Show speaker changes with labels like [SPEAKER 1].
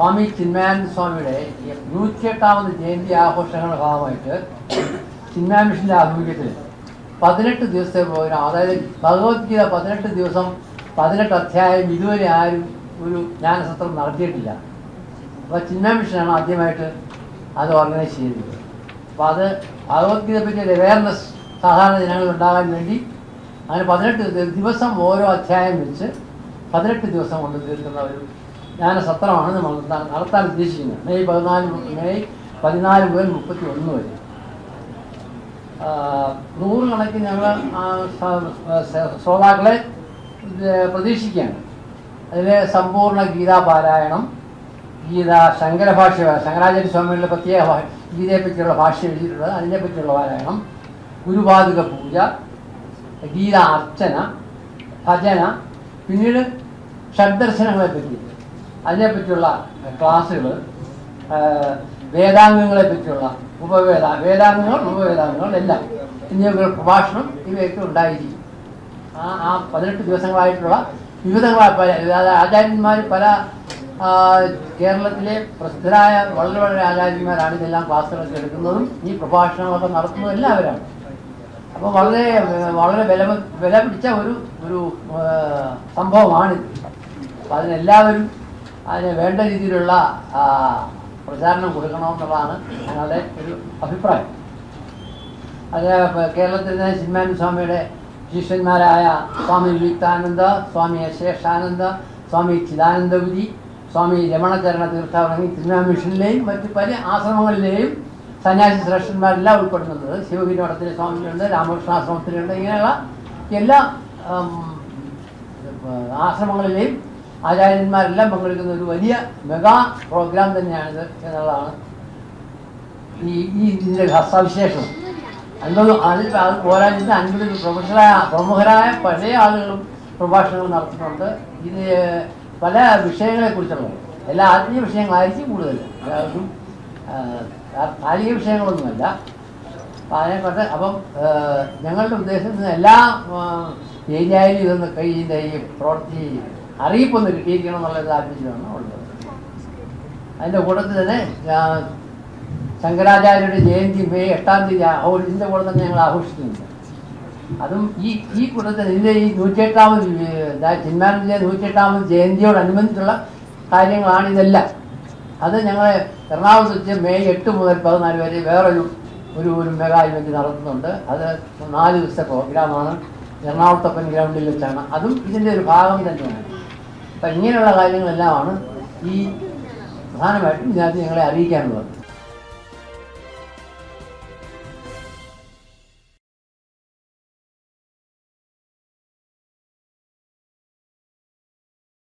[SPEAKER 1] സ്വാമി ചിന്മയാനന്ദ സ്വാമിയുടെ നൂറ്റിയെട്ടാമത് ജയന്തി ആഘോഷങ്ങളുടെ ഭാഗമായിട്ട് ചിന്മയ മിഷന്റെ ആഭിമുഖ്യത്തിൽ പതിനെട്ട് ദിവസത്തെ പ്രോഗ്രാം അതായത് ഭഗവത്ഗീത പതിനെട്ട് ദിവസം പതിനെട്ട് അധ്യായം ഇതുവരെ ആരും ഒരു ജ്ഞാനസത്രം നടത്തിയിട്ടില്ല. അപ്പോൾ ചിന്മയ മിഷനാണ് ആദ്യമായിട്ട് അത് ഓർഗനൈസ് ചെയ്തത് അപ്പോൾ അത് ഭഗവത്ഗീതയെ പറ്റി ഒരു അവയർനെസ് സാധാരണ ജനങ്ങളിൽ ഉണ്ടാകാൻ വേണ്ടി അങ്ങനെ പതിനെട്ട് ദിവസം ഓരോ അധ്യായം വെച്ച് പതിനെട്ട് ദിവസം കൊണ്ട് തീർക്കുന്ന ഒരു ജ്ഞാനസത്രമാണ് നമ്മൾ നടത്താൻ ഉദ്ദേശിക്കുന്നത്. മെയ് പതിനാല് മെയ് പതിനാല് മുതൽ മുപ്പത്തി ഒന്ന് വരെ നൂറുകണക്കിന് ഞങ്ങൾ ശ്രോതാക്കളെ പ്രതീക്ഷിക്കുകയാണ്. അതിൽ സമ്പൂർണ ഗീതാ പാരായണം ഗീത ശങ്കരഭാഷ്യ ശങ്കരാചാര്യ സ്വാമികളുടെ പ്രത്യേക ഗീതയെപ്പറ്റിയുള്ള ഗീതയെ പറ്റിയുള്ള ഭാഷ എഴുതിയിട്ടുള്ളത് അതിനെ പറ്റിയുള്ള പാരായണം ഗുരുപാതുക പൂജ ഗീത അർച്ചന ഭജന പിന്നീട് ഷഡ്ദർശനങ്ങളെ പറ്റി അതിനെപ്പറ്റിയുള്ള ക്ലാസ്സുകൾ വേദാംഗങ്ങളെ പറ്റിയുള്ള ഉപവേദ വേദാംഗങ്ങൾ ഉപവേദാംഗങ്ങൾ എല്ലാം എന്നിവയുടെ പ്രഭാഷണം ഇവയൊക്കെ ഉണ്ടായിരിക്കും. ആ ആ പതിനെട്ട് ദിവസങ്ങളായിട്ടുള്ള വിവിധങ്ങളായ പല ആചാര്യന്മാർ പല കേരളത്തിലെ പ്രസിദ്ധരായ വളരെ വളരെ ആചാര്യന്മാരാണ് ഇതെല്ലാം ക്ലാസ്സുകളൊക്കെ എടുക്കുന്നതും ഈ പ്രഭാഷണങ്ങളൊക്കെ നടത്തുന്നതും എല്ലാം അവരാണ് അപ്പോൾ വളരെ വളരെ വില വില പിടിച്ച ഒരു ഒരു സംഭവമാണിത്. അപ്പോൾ അതിനെല്ലാവരും അതിന് വേണ്ട രീതിയിലുള്ള പ്രചാരണം കൊടുക്കണമെന്നുള്ളതാണ് ഞങ്ങളുടെ ഒരു അഭിപ്രായം. അത് കേരളത്തിലെ ചിന്മാനന്ദ സ്വാമിയുടെ ശിഷ്യന്മാരായ സ്വാമി വിവിക്താനന്ദ സ്വാമി അശേഷാനന്ദ സ്വാമി ചിദാനന്ദപുരി സ്വാമി രമണചരണ തീർത്ഥാടനം തുടങ്ങി തിരുനാ മിഷനിലെയും മറ്റ് പല ആശ്രമങ്ങളിലെയും സന്യാസി ശ്രേഷ്ഠന്മാരെല്ലാം ഉൾപ്പെടുന്നുണ്ട്. ശിവഗിരി മഠത്തിലെ സ്വാമികളുണ്ട് രാമകൃഷ്ണാശ്രമത്തിലുണ്ട് ഇങ്ങനെയുള്ള എല്ലാ ആശ്രമങ്ങളിലെയും ആചാര്യന്മാരെല്ലാം പങ്കെടുക്കുന്ന ഒരു വലിയ മെഗാ പ്രോഗ്രാം തന്നെയാണിത് എന്നുള്ളതാണ് ഈ ഈ ഇതിന്റെ ഹസ്തവിശേഷം. അൻപത് അതിൽ അത് പോരാഞ്ഞിട്ട് അൻപത് പ്രൊഫഷണലായ പ്രമുഖരായ പഴയ ആളുകളും പ്രഭാഷണങ്ങൾ നടത്തുന്നുണ്ട് ഇത് പല വിഷയങ്ങളെക്കുറിച്ചുള്ളത്. എല്ലാ ആത്മീയ വിഷയങ്ങളായിരിക്കും കൂടുതൽ. എല്ലാവർക്കും കാലിക വിഷയങ്ങളൊന്നുമല്ല. അപ്പം അപ്പം ഞങ്ങളുടെ ഉദ്ദേശത്തിൽ നിന്ന് എല്ലാ ഏരിയയിലും ഇതൊന്ന് കഴിയുന്ന ഈ പ്രവൃത്തി അറിയിപ്പൊന്ന് കിട്ടിയിരിക്കണം എന്നുള്ള താല്പര്യമാണ് ഉള്ളത്. അതിന്റെ കൂട്ടത്തിൽ തന്നെ ശങ്കരാചാര്യരുടെ ജയന്തി മെയ് എട്ടാം തീയതി ഇതിന്റെ കൂടെ തന്നെ ഞങ്ങൾ ആഘോഷിക്കുന്നുണ്ട്. അതും ഈ ഈ കൂട്ടത്തിൽ ഇതിന്റെ ഈ നൂറ്റിയെട്ടാമത് ചിന്മാനന്ദ നൂറ്റിയെട്ടാമത് ജയന്തിയോടനുബന്ധിച്ചുള്ള കാര്യങ്ങളാണ് ഇതെല്ലാം. അത് ഞങ്ങൾ എറണാകുളത്ത് വെച്ച് മെയ് എട്ട് മുതൽ പതിനാല് വരെ വേറൊരു ഒരു ഒരു മെഗാ ഇവന്റ് നടത്തുന്നുണ്ട്. അത് നാല് ദിവസത്തെ പ്രോഗ്രാമാണ്. എറണാകുളത്തപ്പൻ ഗ്രൗണ്ടിൽ വെച്ചാണ്. അതും ഇതിന്റെ ഒരു ഭാഗം തന്നെയാണ്. അപ്പം ഇങ്ങനെയുള്ള കാര്യങ്ങളെല്ലാമാണ് ഈ പ്രധാനമായിട്ടും ഇതിനകത്ത് ഞങ്ങളെ അറിയിക്കാനുള്ളത്.